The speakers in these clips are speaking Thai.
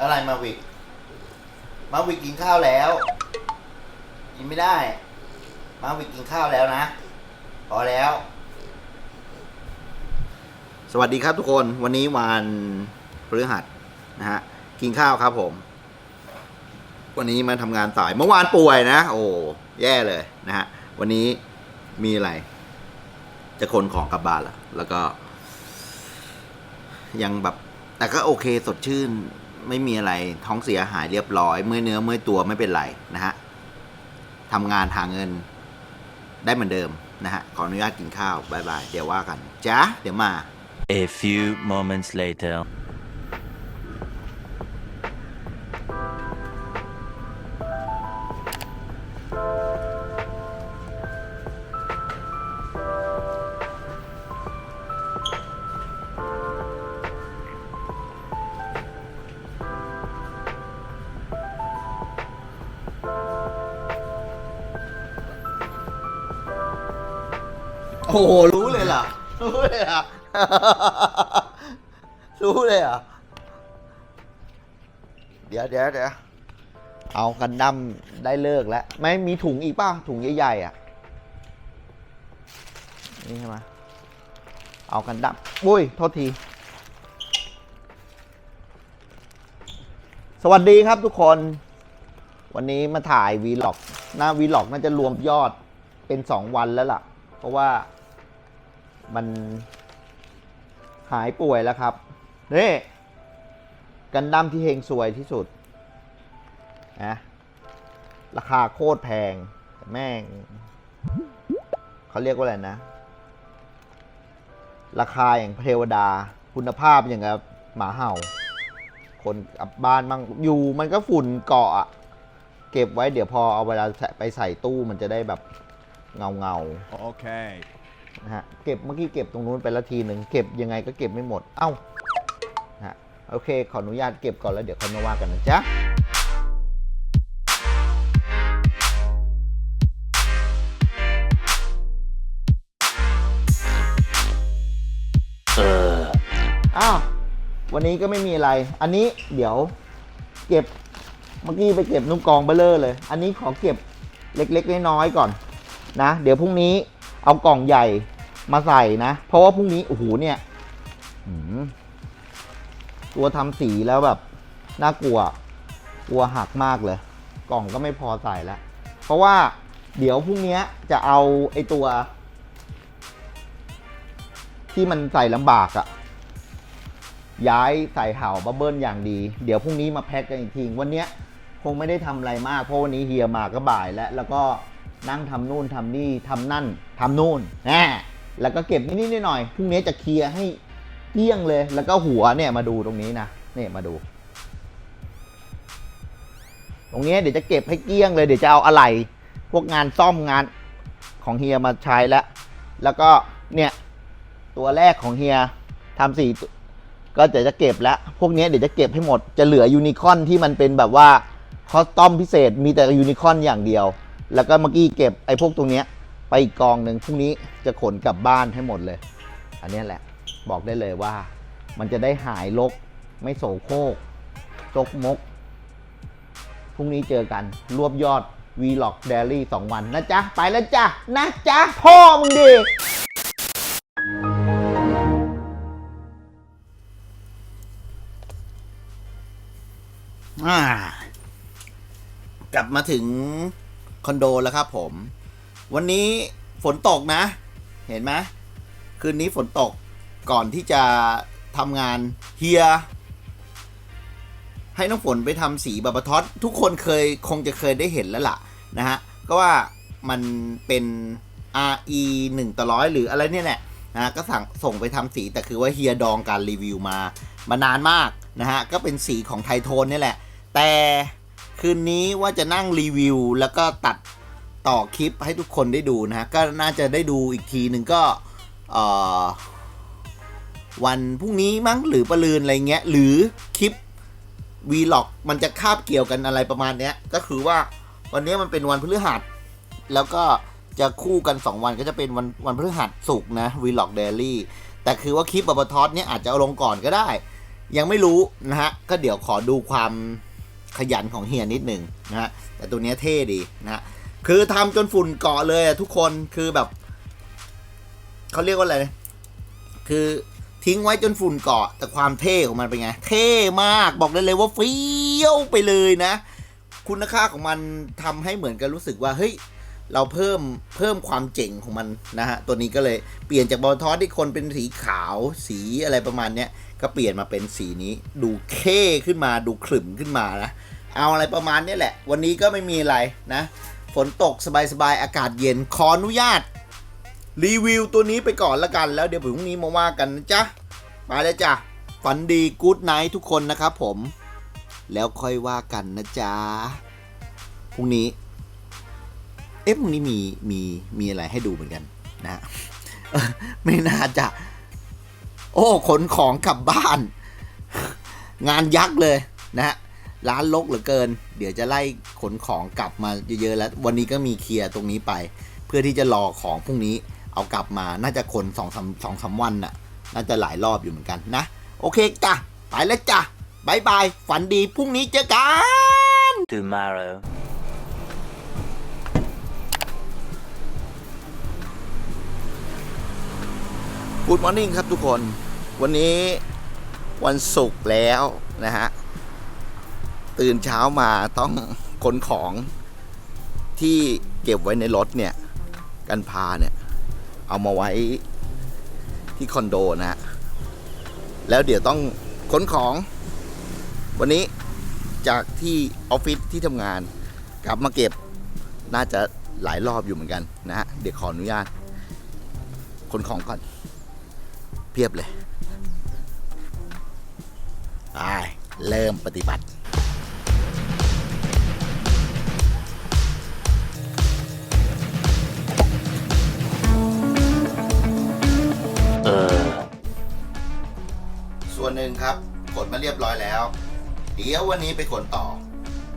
อะไรมาวิก มาวิกกินข้าวแล้ว กินไม่ได้ มาวิกกินข้าวแล้วนะ พอแล้ว สวัสดีครับทุกคน วันนี้วันพฤหัสนะฮะ กินข้าวครับผม วันนี้มาทำงานสาย เมื่อวานป่วยนะ โอ้ แย่เลยนะฮะ วันนี้มีอะไร จะขนของกลับบ้านล้วแล้วก็ ยังแบบ แต่ก็โอเคสดชื่น ไม่มีอะไรท้องเสียหายเรียบร้อย เมื่อเนื้อเมื่อตัวไม่เป็นไรนะฮะทำงานหาเงินได้เหมือนเดิมนะฮะ ขออนุญาตกินข้าวบายบาย เดี๋ยวว่ากันจ้าเดี๋ยวมา A few moments later. โอ้โห รู้เลยเหรอรู้เลยเหรอรู้เลยเหรอเดี๋ยวเดี๋ยวเดี๋ยวเอากันดั้มได้เลิกแล้ว ไม่มีถุงอีกป่ะ ถุงใหญ่ๆอะ นี่ใช่ไหมเอากันดั้มบุ้ย โทษที สวัสดีครับทุกคน วันนี้มาถ่ายวีล็อก หน้าวีล็อกน่าจะรวมยอดเป็นสองวันแล้วล่ะ เพราะว่า มันหายป่วยแล้วครับ นี่ กันดั้มที่เฮงซวยที่สุดนะราคาโคตรแพงแต่แม่งเขาเรียกว่าอะไรนะ ราคาอย่างเทวดา คุณภาพอย่างกับหมาเห่า คนกลับบ้านมั่งอยู่มันก็ฝุ่นเกาะอะเก็บไว้เดี๋ยวพอเอาเวลาไปใส่ตู้มันจะได้แบบเงาเงาๆ Okay. นะฮะ เก็บเมื่อกี้เก็บตรงนู้นไปละทีหนึ่งเก็บยังไงก็เก็บไม่หมด เอ้านะฮะโอเค ขออนุญาตเก็บก่อนแล้วเดี๋ยวค่อยมาว่ากันนะจ๊ะอ้าววันนี้ก็ไม่มีอะไร อันนี้เดี๋ยวเก็บเมื่อกี้ไปเก็บนุ่มกองเบลเลอร์เลย อันนี้ขอเก็บเล็กๆน้อยๆก่อนนะ เดี๋ยวพรุ่งนี้เอากล่องใหญ่ มาใส่นะ เพราะว่าพรุ่งนี้ โอ้โหเนี่ยตัวทำสีแล้วแบบ น่ากลัว กลัวหักมากเลย กล่องก็ไม่พอใส่แล้ว เพราะว่าเดี๋ยวพรุ่งนี้จะเอาไอ้ตัว ที่มันใส่ลำบากอะย้ายใส่เห่าบับเบิ้ลอย่างดี เดี๋ยวพรุ่งนี้มาแพ็คกันอีกทีวันเนี้ยคงไม่ได้ทำอะไรมาก เพราะวันนี้เฮียมาก็บ่ายแล้ว แล้วก็นั่งทำนู่นทำนี่ทำนั่นทำนู่นแน่ แล้วก็เก็บนิดๆหน่อยๆพรุ่งนี้จะเคลียร์ให้เกลี้ยงเลย แล้วก็หัวเนี่ยมาดูตรงนี้นะเนี่ยมาดู ตรงนี้เดี๋ยวจะเก็บให้เกลี้ยงเลย เดี๋ยวจะเอาอะไร พวกงานซ่อมงานของเฮียมาใช้แล้ว แล้วก็เนี่ยตัวแรกของเฮียทำสีก็เดี๋ยวจะเก็บแล้ว พวกนี้เดี๋ยวจะเก็บให้หมด จะเหลือยูนิคอร์นที่มันเป็นแบบว่าคอสตอมพิเศษ มีแต่ยูนิคอร์นอย่างเดียว แล้วก็เมื่อกี้เก็บไอ้พวกตรงเนี้ย ไปอีกกองหนึ่งพรุ่งนี้จะขนกลับบ้านให้หมดเลย อันนี้แหละบอกได้เลยว่า มันจะได้หายลกไม่โสโครกจกมกพรุ่งนี้เจอกันรวบยอด Vlog Daily 2 วันนะจ๊ะ ไปแล้วจ้ะ นะจ๊ะ พ่อมึงดิกลับมาถึงคอนโดแล้วครับผม วันนี้ฝนตกนะ เห็นไหมคืนนี้ฝนตกก่อนที่จะทำงานเฮีย ให้น้องฝนไปทำสีบับเบอร์ท็อตทุกคนเคยคงจะเคยได้เห็นแล้วล่ะนะฮะ ก็ว่ามันเป็น RE 1ต่อร้อยหรืออะไรเนี่ยแหละนะฮะก็สั่งส่งไปทำสีแต่คือว่าเฮียดองการรีวิวมามานานมากนะฮะ ก็เป็นสีของไทโทนนี่แหละ แต่คืนนี้ว่าจะนั่งรีวิวแล้วก็ตัด ต่อคลิปให้ทุกคนได้ดูนะฮะก็น่าจะได้ดูอีกทีหนึ่งก็วันพรุ่งนี้มั้งหรือประลืนอะไรเงี้ยหรือคลิปวีล็อกมันจะคาบเกี่ยวกันอะไรประมาณเนี้ยก็คือว่าวันนี้มันเป็นวันพฤหัส แล้วก็จะคู่กัน 2 วันก็จะเป็นวันวันพฤหัสศุกร์นะวีล็อกเดลี่แต่คือว่าคลิปบับทอสเนี่ยอาจจะเอาลงก่อนก็ได้ ยังไม่รู้นะฮะ ก็เดี๋ยวขอดูความขยันของเฮียนิดหนึ่งนะฮะ แต่ตัวเนี้ยเท่ดีนะฮะ คือทำจนฝุ่นเกาะเลยทุกคนคือแบบเขาเรียกว่าอะไรนะคือทิ้งไว้จนฝุ่นเกาะแต่ความเท่ของมันเป็นไง เท่มากบอกได้เลยว่าเฟี้ยวไปเลยนะ คุณค่าของมันทำให้เหมือนกันรู้สึกว่าเฮ้ยเราเพิ่มเพิ่มความเจ๋งของมันนะฮะตัวนี้ก็เลยเปลี่ยนจากบอลทอสที่คนเป็นสีขาวสีอะไรประมาณเนี้ยก็เปลี่ยนมาเป็นสีนี้ ดูเท่ขึ้นมาดูขรึมขึ้นมานะเอาอะไรประมาณนี้แหละ วันนี้ก็ไม่มีอะไรนะ ฝนตกสบายๆ อากาศเย็น ขออนุญาต รีวิวตัวนี้ไปก่อนละกัน แล้วเดี๋ยวพรุ่งนี้มาว่ากันนะจ๊ะไปแล้วจ้ะ ฝันดีกู๊ดไนท์ทุกคนนะครับผม แล้วค่อยว่ากันนะจ๊ะ พรุ่งนี้ เอ๊ะพรุ่งนี้มีมีมีอะไรให้ดูเหมือนกันนะ ไม่น่าจะ โอ้ขนของกลับบ้าน งานยักษ์เลยนะฮะ ร้านลกเหลือเกิน เดี๋ยวจะไล่ขนของกลับมาเยอะๆแล้ว วันนี้ก็มีเคลียร์ตรงนี้ไป เพื่อที่จะรอของพรุ่งนี้เอากลับมาน่าจะขนสองสามสองสามวันน่ะ น่าจะหลายรอบอยู่เหมือนกันนะ โอเคจ้ะ ไปแล้วจ้ะบายบาย ฝันดี พรุ่งนี้เจอกัน Tomorrow. กูดมอร์นิ่งครับทุกคน วันนี้วันศุกร์แล้วนะฮะ ตื่นเช้ามาต้องขนของที่เก็บไว้ในรถเนี่ย กันพาเนี่ย เอามาไว้ที่คอนโดนะฮะแล้วเดี๋ยวต้องขนของ วันนี้จากที่ออฟฟิศที่ทำงานกลับมาเก็บน่าจะหลายรอบอยู่เหมือนกันนะฮะเดี๋ยวขออนุญาตขนของก่อน เพียบเลยไปเริ่มปฏิบัติ มาเรียบร้อยแล้ว เดี๋ยววันนี้ไปขนต่อ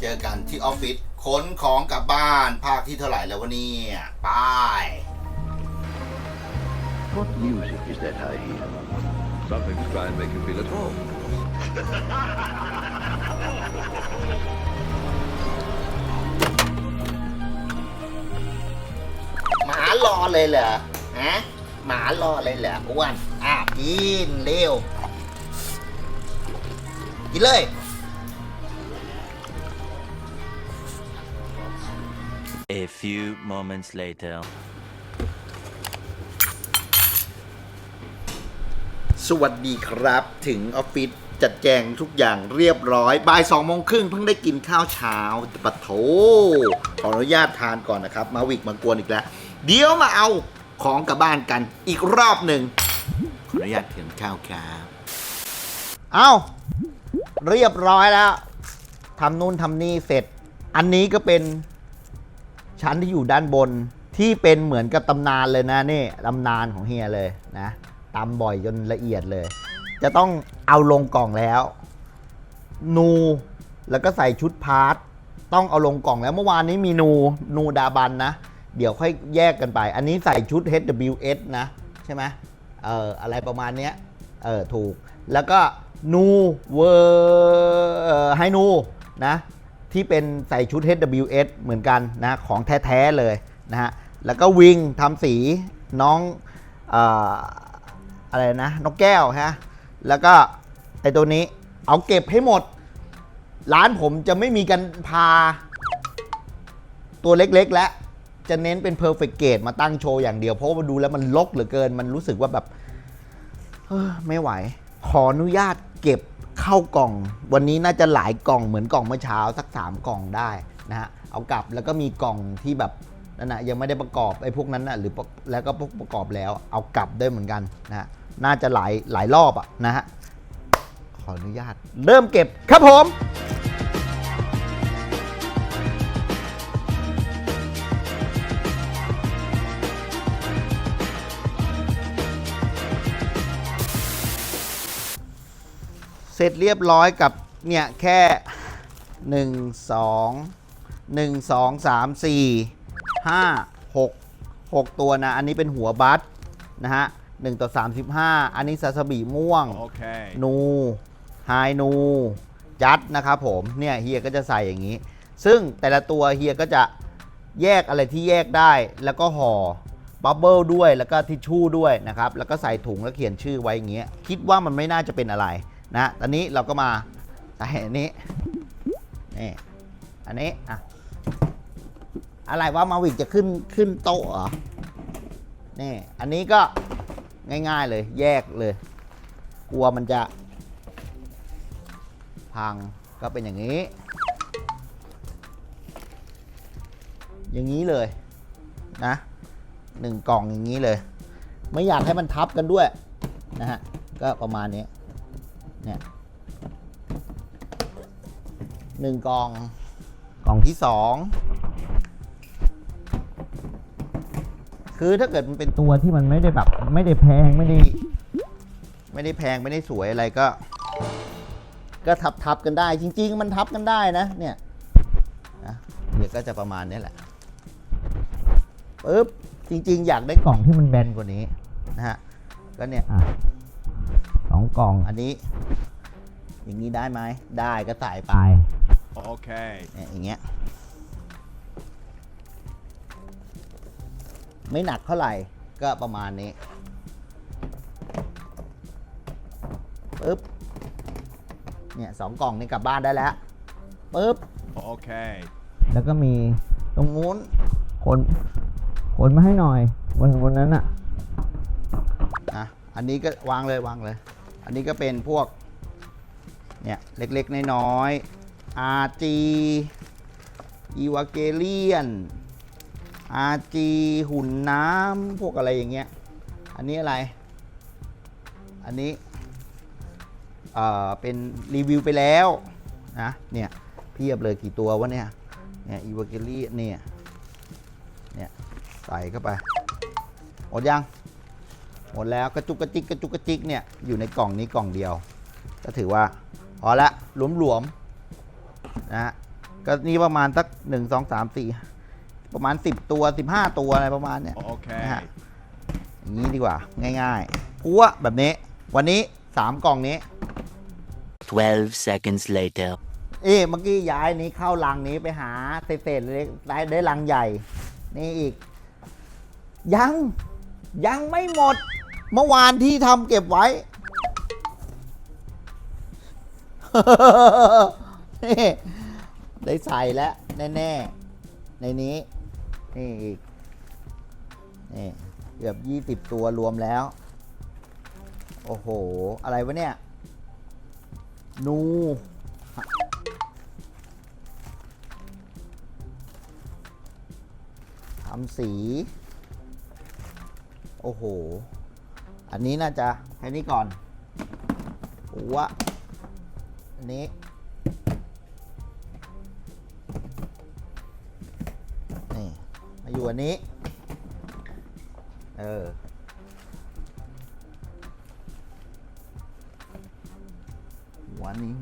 เจอกันที่ออฟฟิศขนของกลับบ้านภาคที่เท่าไหร่แล้ววันนี้ไป What music is that I hear? Something to try and make you feel at home. หมารอเลยเหรอฮะหมารอเลยเหรออ้วนอะกินเร็ว กินเลย A few moments later. สวัสดีครับ ถึงออฟฟิศจัดแจงทุกอย่างเรียบร้อยบ่ายสองโมงครึ่งเพิ่งได้กินข้าวเช้าปะโถขออนุญาตทานก่อนนะครับ มาวิกมากวนอีกแล้ว เดี๋ยวมาเอาของกลับบ้านกันอีกรอบหนึ่งขออนุญาตถึงข้าวครับ เอา เรียบร้อยแล้วทำนู่นทำนี่เสร็จ อันนี้ก็เป็นชั้นที่อยู่ด้านบนที่เป็นเหมือนกับตำนานเลยนะนี่ตำนานของเฮียเลยนะตำบ่อยจนละเอียดเลย จะต้องเอาลงกล่องแล้ว นูแล้วก็ใส่ชุดพาร์ทต้องเอาลงกล่องแล้วเมื่อวานนี้มีนูนูดาบันนะ เดี๋ยวค่อยแยกกันไป อันนี้ใส่ชุด HWS นะ ใช่ไหมเอออะไรประมาณเนี้ยเออถูกแล้วก็ นูเวอร์ไฮนูนะที่เป็นใส่ชุด HWS เหมือนกันนะของแท้ ๆ เลยนะฮะแล้วก็วิงทำสีน้องออะไรนะนกแก้วฮะแล้วก็ไอตัวนี้เอาเก็บให้หมด ร้านผมจะไม่มีกันพาตัวเล็ก ๆ และจะเน้นเป็น perfect gate มาตั้งโชว์อย่างเดียว เพราะว่าดูแล้วมันลกเหลือเกินมันรู้สึกว่าแบบเฮ้อไม่ไหว ขออนุญาต เก็บเข้ากล่อง วันนี้น่าจะหลายกล่องเหมือนกล่องเมื่อเช้าสัก 3 กล่องได้นะฮะเอากลับแล้วก็มีกล่องที่แบบนั่นนะยังไม่ได้ประกอบไอ้พวกนั้นนะหรือแล้วก็พวกประกอบแล้ว เอากลับได้เหมือนกันนะฮะน่าจะหลายหลายรอบอะนะฮะขออนุญาต เริ่มเก็บครับผม เสร็จเรียบร้อยกับเนี่ย แค่ 1 2 1 2 3 4 5 6 6 ตัวนะ อันนี้เป็นหัวบัสนะฮะ1ต่อ 35 อันนี้ซาสบีม่วง Okay. นูไฮนูจัดนะครับผม เนี่ยเฮียก็จะใส่อย่างนี้ ซึ่งแต่ละตัวเฮียก็จะแยกอะไรที่แยกได้ แล้วก็ห่อบับเบิลด้วยแล้วก็ทิชชู่ด้วยนะครับ แล้วก็ใส่ถุงแล้วเขียนชื่อไว้อย่างเงี้ย คิดว่ามันไม่น่าจะเป็นอะไร นะตอนนี้เราก็มาใส่อันนี้นี่อันนี้อะอะไรว่ามาวิกจะขึ้นขึ้นโต๊ะเหรอนี่อันนี้ก็ง่ายๆเลย แยกเลย กลัวมันจะพังก็เป็นอย่างนี้ อย่างนี้เลยนะหนึ่งกล่องอย่างนี้เลย ไม่อยากให้มันทับกันด้วยนะฮะก็ประมาณนี้ เนี่ยหนึ่งกล่องกล่องที่สองคือถ้าเกิดมันเป็นตัวที่มันไม่ได้แบบ ไม่ได้แพงไม่ได้ ไม่ได้แพงไม่ได้สวยอะไรก็ ก็ทับทับกันได้ จริง ๆ มันทับกันได้นะ เนี่ยนะเดี๋ยวก็จะประมาณนี้แหละปึ๊บจริง ๆ อยากได้กล่องที่มันแบนกว่านี้นะฮะก็เนี่ย อะสองกล่องอันนี้ อย่างนี้ได้ไหมได้ก็ใส่ไป Okay. เนี่ยอย่างเงี้ยไม่หนักเท่าไหร่ก็ประมาณนี้ปึ๊บเนี่ยสองกล่องนี่กลับบ้านได้แล้วปึ๊บ Okay. แล้วก็มีตรงนู้นขนขนมาให้หน่อยบนบนนั้นอะอะอันนี้ก็วางเลยวางเลย อันนี้ก็เป็นพวกเนี่ยเล็กๆ น้อยๆ RG e v a g e l i o n RG หุ่นน้ำพวกอะไรอย่างเงี้ย อันนี้อะไร อันนี้เอ่อเป็นรีวิวไปแล้วนะเนี่ยเพียบเลยกี่ตัววะเนี่ยเนี่ยอีวาเกเลี่เนี่ยเนี่ยใส่เข้าไปหมดยัง หมดแล้วกระจุกกระจิกกระจุกกระจิกเนี่ยอยู่ในกล่องนี้กล่องเดียว ก็ถือว่าพอละหลวมๆนะฮะก็นี่ประมาณสักหนึ่งสองสามสี่ประมาณสิบตัวสิบห้าตัวอะไรประมาณเนี้ย Okay. นะฮะอย่างนี้ดีกว่าง่ายๆพัวแบบนี้ วันนี้สามกล่องนี้ 12 seconds later. เอ๊ะเมื่อกี้ย้ายนี้เข้าลังนี้ไปหาเศษๆเล็กได้ได้ลังใหญ่ นี่อีก ยัง ยังไม่หมด เมื่อวานที่ทำเก็บไว้ ได้ใส่แล้ว แน่ ๆ ในนี้ นี่อีก นี่เกือบยี่สิบตัวรวมแล้ว โอ้โห อะไรวะเนี่ย นู ทำสี โอ้โห อันนี้น่าจะแค่นี้ก่อนหัวอันนี้ นี่ มาอยู่อันนี้ เออ หัวนี้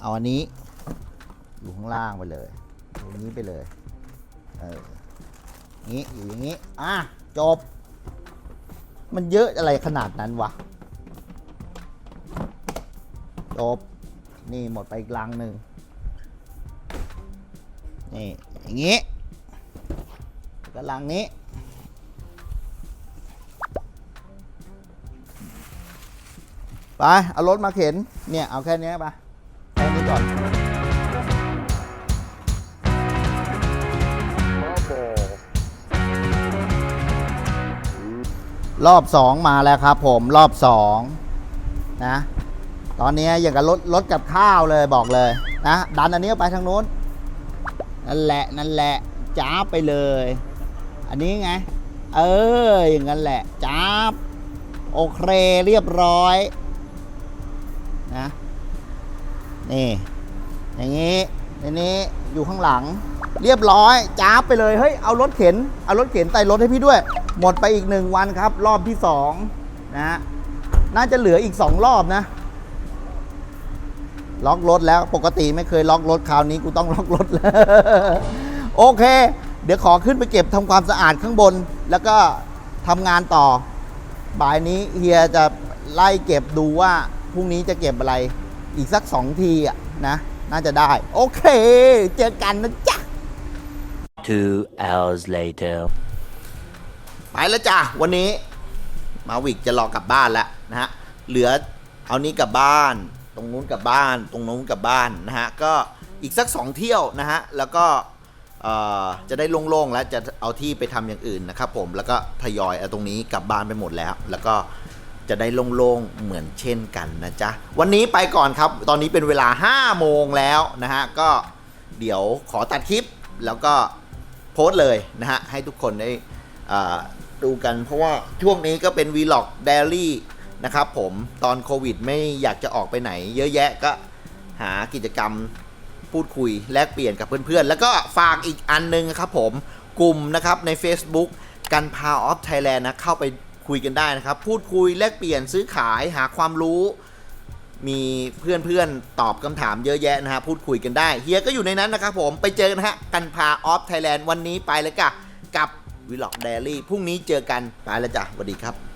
เอาอันนี้ อยู่ข้างล่างไปเลยตรงนี้ไปเลย เอองี้อยู่อย่างนี้ อะ จบ มันเยอะอะไรขนาดนั้นวะจบนี่หมดไปอีกลังหนึ่งนี่อย่างนี้แล้วก็ลังนี้ ไป เอารถมาเข็น เนี่ย เอาแค่นี้ไปแค่นี้ก่อน รอบสองมาแล้วครับผมรอบสองนะตอนนี้อย่างกับรถรถกับข้าวเลยบอกเลยนะดันอันนี้ไปทางนู้นนั่นแหละนั่นแหละจ้าไปเลย อันนี้ไง เอออย่างนั้นแหละจ้าโอเคเรียบร้อยนะนี่อย่างนี้ ในนี้อยู่ข้างหลัง เรียบร้อยจ้าบไปเลยเฮ้ยเอารถเข็นเอารถเข็นใส่รถให้พี่ด้วย หมดไปอีกหนึ่งวันครับ รอบที่สองนะฮะน่าจะเหลืออีกสองรอบนะ ล็อกรถแล้วปกติไม่เคยล็อกรถคราวนี้กูต้องล็อกรถแล้วโอเค เดี๋ยวขอขึ้นไปเก็บทำความสะอาดข้างบน แล้วก็ทำงานต่อ บ่ายนี้เฮียจะไล่เก็บดูว่าพรุ่งนี้จะเก็บอะไรอีกสักสองทีอะนะ น่าจะได้ โอเค เจอกันนะจ๊ะ Two hours later. ไปแล้วจ้ะ วันนี้ มาวิกจะรอกลับบ้านแล้วนะฮะ เหลือเอานี้กลับบ้าน ตรงนู้นกลับบ้าน ตรงนู้นกลับบ้านนะฮะ ก็อีกสักสองเที่ยวนะฮะ แล้วก็เอ่อจะได้โล่งๆ แล้วจะเอาที่ไปทำอย่างอื่นนะครับผม แล้วก็ทยอยเอาตรงนี้กลับบ้านไปหมดแล้ว แล้วก็ จะได้โล่งๆเหมือนเช่นกันนะจ๊ะ วันนี้ไปก่อนครับ ตอนนี้เป็นเวลา 5 โมงแล้วนะฮะ ก็เดี๋ยวขอตัดคลิปแล้วก็โพสต์เลยนะฮะ ให้ทุกคนได้ดูกัน เพราะว่าช่วงนี้ก็เป็น Vlog Daily นะครับผมตอนโควิดไม่อยากจะออกไปไหน เยอะแยะก็หากิจกรรมพูดคุยแลกเปลี่ยนกับเพื่อนๆ แล้วก็ฝากอีกอันหนึงครับผมกลุ่มนะครับใน Facebook กันพาออฟไทยแลนด์นะเข้าไป คุยกันได้นะครับ พูดคุยแลกเปลี่ยนซื้อขายหาความรู้ มีเพื่อนๆตอบคำถามเยอะแยะนะฮะพูดคุยกันได้เฮียก็อยู่ในนั้นนะครับผมไปเจอกันะฮะกันพาออฟไทยแลนด์วันนี้ไปแลยกะกับวิล็อกเดลี่พรุ่งนี้เจอกันไปแล้วจ้ะสวัสดีครับ